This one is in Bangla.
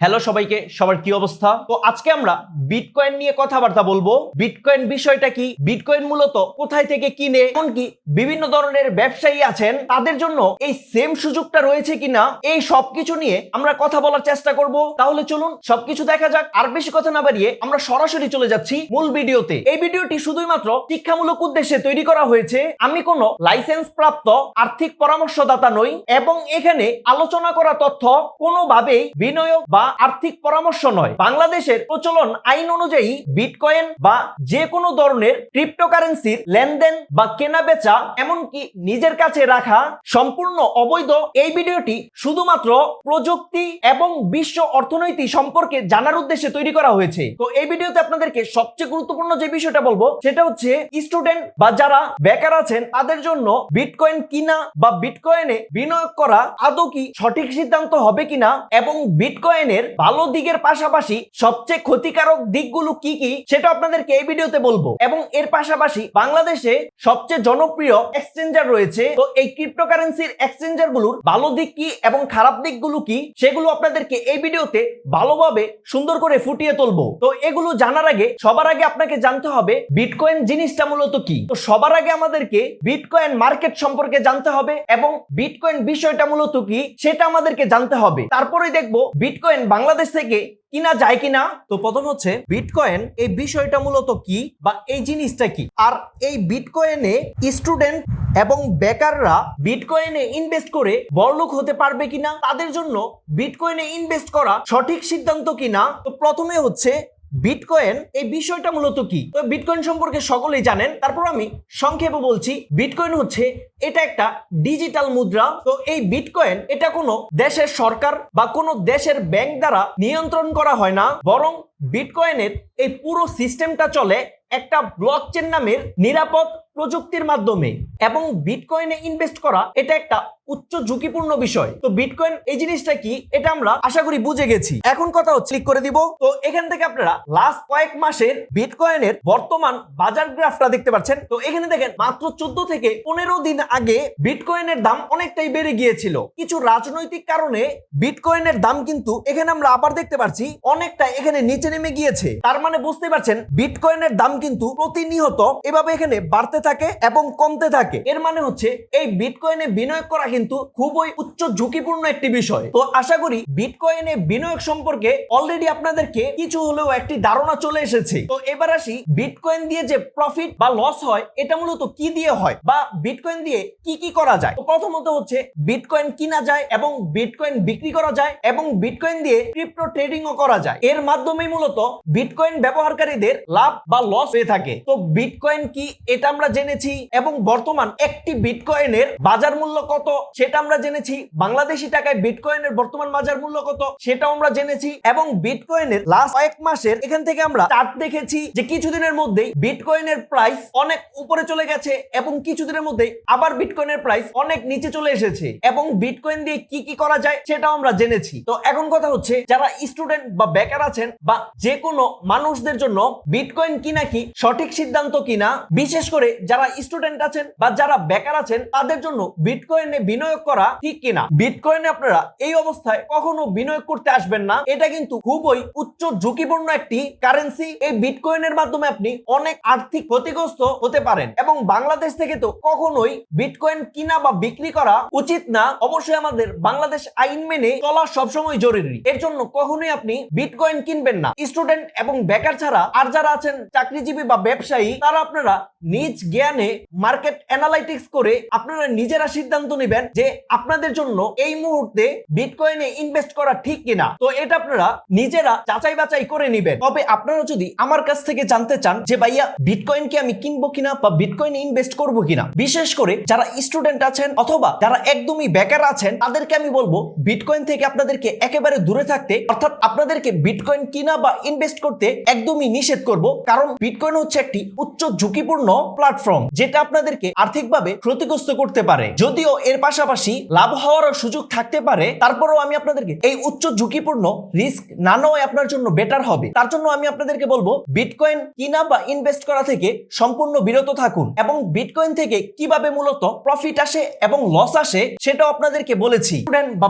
হ্যালো সবাইকে, সবার কি অবস্থা? তো আজকে আমরা বিটকয়েন নিয়ে কথাবার্তা বলব। বিটকয়েন বিষয়টা কি? বিটকয়েন মূলত কোথায় থেকে কিনে, এমনকি বিভিন্ন ধরনের ব্যবসায়ী আছেন, তাদের জন্য এই সেম সুযোগটা রয়েছে কিনা, এই সবকিছু নিয়ে আমরা কথা বলার চেষ্টা করব। তাহলে চলুন সবকিছু দেখা যাক। আর বেশি কথা না বাড়িয়ে আমরা সরাসরি চলে যাচ্ছি মূল ভিডিওতে। এই ভিডিওটি শুধুমাত্র শিক্ষামূলক উদ্দেশ্যে তৈরি করা হয়েছে। আমি কোনো লাইসেন্স প্রাপ্ত আর্থিক পরামর্শদাতা নই এবং এখানে আলোচনা করা তথ্য কোনোভাবেই বিনিয়োগ বা আর্থিক পরামর্শ নয়। বাংলাদেশের প্রচলন আইন অনুযায়ী বিটকয়েন বা যে কোনো ধরনের ক্রিপ্টোকারেন্সির লেনদেন বা কেনা বেচা এমনকি নিজের কাছে রাখা সম্পূর্ণ অবৈধ এই ভিডিওটি শুধুমাত্র প্রযুক্তি এবং বিশ্ব অর্থনীতি সম্পর্কে জানার উদ্দেশ্যে তৈরি করা হয়েছে। তো এই ভিডিওতে আপনাদেরকে সবচেয়ে গুরুত্বপূর্ণ যে বিষয়টা বলব, সেটা হচ্ছে স্টুডেন্ট বা যারা বেকার আছেন, তাদের জন্য বিটকয়েন কিনা বা বিটকয়েনে বিনিয়োগ করা আদৌ কি সঠিক সিদ্ধান্ত হবে কিনা এবং বিটকয়েনের ভালো দিকের পাশাপাশি সবচেয়ে ক্ষতিকারক দিকগুলো কি কি, সেটা আপনাদেরকে এই ভিডিওতে বলব। এবং এর পাশাপাশি বাংলাদেশে সবচেয়ে জনপ্রিয় এক্সচেঞ্জার রয়েছে। তো এই ক্রিপ্টোকারেন্সির এক্সচেঞ্জারগুলোর ভালো দিক কি এবং খারাপ দিকগুলো কি, সেগুলো আপনাদেরকে এই ভিডিওতে ভালোভাবে সুন্দর করে ফুটিয়ে তুলবো। তো এগুলো জানার আগে, সবার আগে আপনাকে জানতে হবে বিটকয়েন জিনিসটা মূলত কি। তো সবার আগে আমাদেরকে বিটকয়েন মার্কেট সম্পর্কে জানতে হবে এবং বিটকয়েন বিষয়টা মূলত কি, সেটা আমাদেরকে জানতে হবে। তারপরে দেখব বিটকয়েন বাংলাদেশ থেকে কিনা যায় কিনা? তো প্রথম হচ্ছে বিটকয়েন এই বিষয়টা মূলত কি বা এই জিনিসটা কি? আর এই বিটকয়েনে স্টুডেন্ট এবং বেকাররা বিটকয়েনে ইনভেস্ট করে বড়লোক হতে পারবে কিনা? তাদের জন্য বিটকয়েনে ইনভেস্ট করা সঠিক সিদ্ধান্ত কিনা? তো প্রথমে হচ্ছে বিটকয়েন এই বিষয়টা মূলত কি? তো বিটকয়েন সম্পর্কে সকলেই জানেন, তারপর আমি সংক্ষেপে বলছি বিটকয়েন হচ্ছে এটা একটা ডিজিটাল মুদ্রা। তো এই বিটকয়েন এটা কোনো দেশের সরকার বা কোনো দেশের ব্যাংক দ্বারা নিয়ন্ত্রণ করা হয় না, বরং বিটকয়েনের এই পুরো সিস্টেমটা চলে একটা ব্লকচেন নামের নিরাপদ প্রযুক্তির মাধ্যমে এবং বিটকয়েনে ইনভেস্ট করা এটা একটা উচ্চ ঝুঁকিপূর্ণ বিষয়। তো বিটকয়েন এই জিনিসটা কি? এটা আমরা আশা করি বুঝে গেছি। এখন কথা হচ্ছে ক্লিক করে দিব। তো এখান থেকে আপনারা লাস্ট কয়েক মাসের বিটকয়েনের বর্তমান বাজার গ্রাফটা দেখতে পাচ্ছেন। তো এখানে দেখেন, মাত্র চোদ্দ থেকে পনেরো দিন আগে বিটকয়েনের দাম অনেকটাই বেড়ে গিয়েছিল। কিছু রাজনৈতিক কারণে বিটকয়েনের দাম কিন্তু এখানে আমরা আবার দেখতে পাচ্ছি অনেকটা এখানে নিচে নেমে গিয়েছে। তার মানে বুঝতে পারছেন বিটকয়েনের দাম কিন্তু প্রতিনিয়ত এভাবে এখানে বাড়তে থাকে এবং কমতে থাকে। এর মানে হচ্ছে, এই বিটকয়েনে বিনিয়োগ করা কিন্তু খুবই উচ্চ ঝুঁকিপূর্ণ একটি বিষয়। তো আশা করি বিটকয়েনে বিনিয়োগ সম্পর্কে অলরেডি আপনাদেরকে কিছু হলেও একটি ধারণা চলে এসেছে। তো এবার আসি বিটকয়েন দিয়ে যে প্রফিট বা লস হয়, এটা মূলত কি দিয়ে হয় বা বিটকয়েন দিয়ে কি কি করা যায়? তো প্রথমত হচ্ছে বিটকয়েন কিনা যায় এবং বিটকয়েন বিক্রি করা যায় এবং বিটকয়েন দিয়ে ক্রিপ্টো ট্রেডিংও করা যায়। এর মাধ্যমে মূলত বিটকয়েন ব্যবহারকারীদের লাভ বা লস হয়ে থাকে। তো বিটকয়েন কি, এটা আমরা জেনেছি এবং বর্তমান একটি বিটকয়েনের বাজার মূল্য কত? সেটা আমরা জেনেছি। বাংলাদেশি টাকায় বিটকয়েনের বর্তমান বাজার মূল্য কত? সেটাও আমরা জেনেছি এবং বিটকয়েনের লাস্ট কয়েক মাসের এখান থেকে আমরা চার্ট দেখেছি যে কিছুদিনের মধ্যেই বিটকয়েনের প্রাইস অনেক উপরে চলে গেছে এবং কিছুদিনের মধ্যেই আবার বিটকয়েনের প্রাইস অনেক নিচে চলে এসেছে এবং বিটকয়েন দিয়ে কি কি করা যায় সেটাও আমরা জেনেছি। তো এখন কথা হচ্ছে, যারা স্টুডেন্ট বা বেকার আছেন বা যে কোনো মানুষদের জন্য বিটকয়েন কি সঠিক সিদ্ধান্ত কিনা, বিশেষ করে যারা স্টুডেন্ট আছেন বা যারা বেকার আছেন, তাদের জন্য বিটকয়েনে বিনিয়োগ করা ঠিক কিনা? বিটকয়েনে আপনারা এই অবস্থায় কখনো বিনিয়োগ করতে আসবেন না। এটা কিন্তু খুবই উচ্চ ঝুঁকিপূর্ণ একটি কারেন্সি এই বিটকয়েনের মাধ্যমে আপনি অনেক আর্থিক ক্ষতিগ্রস্ত হতে পারেন এবং বাংলাদেশ থেকে তো কখনোই বিটকয়েন কিনা বা বিক্রি করা উচিত না। অবশ্যই আমাদের বাংলাদেশ আইন মেনে চলা সবসময় জরুরি। এর জন্য কখনোই আপনি বিটকয়েন কিনবেন না। স্টুডেন্ট এবং বেকার ছাড়া আর যারা আছেন, চাকরিজীবী বা ব্যবসায়ী, তারা আপনারা নিজ জ্ঞানে মার্কেট অ্যানালাইটিক্স করে আপনারা নিজেরা সিদ্ধান্ত নেবেন যে আপনাদের জন্য এই মুহূর্তে বিটকয়েনে ইনভেস্ট করা ঠিক কিনা। তো এটা আপনারা নিজেরা যাচাই বাছাই করে নেবেন। তবে আপনারা যদি আমার কাছ থেকে জানতে চান যে ভাইয়া বিটকয়েন কি আমি কিনবো কিনা বা বিটকয়েনে ইনভেস্ট করব কিনা, বিশেষ করে যারা স্টুডেন্ট আছেন অথবা যারা একদমই বেকার আছেন, তাদেরকে আমি বলব বিটকয়েন থেকে আপনাদেরকে একেবারে দূরে থাকতে, অর্থাৎ আপনাদেরকে বিটকয়েন কিনা বা ইনভেস্ট করতে একদমই নিষেধ করব। কারণ বিটকয়েন হচ্ছে একটি উচ্চ ঝুঁকিপূর্ণ প্ল্যাটফর্ম যেটা আপনাদেরকে আর্থিকভাবে ক্ষতিগ্রস্ত করতে পারে। যদিও এর পাশাপাশি লাভ হওয়ারও সুযোগ থাকতে পারে, তারপরেও আমি আপনাদেরকে এই উচ্চ ঝুঁকিপূর্ণ রিস্ক না নেওয়াই আপনার জন্য বেটার হবে। তার জন্য আমি আপনাদেরকে বলব বিটকয়েন কিনা বা ইনভেস্ট করা থেকে সম্পূর্ণ বিরত থাকুন এবং বিটকয়েন থেকে কীভাবে মূলত প্রফিট আসে এবং লস আসে সেটাও আপনাদেরকে বলেছি। বা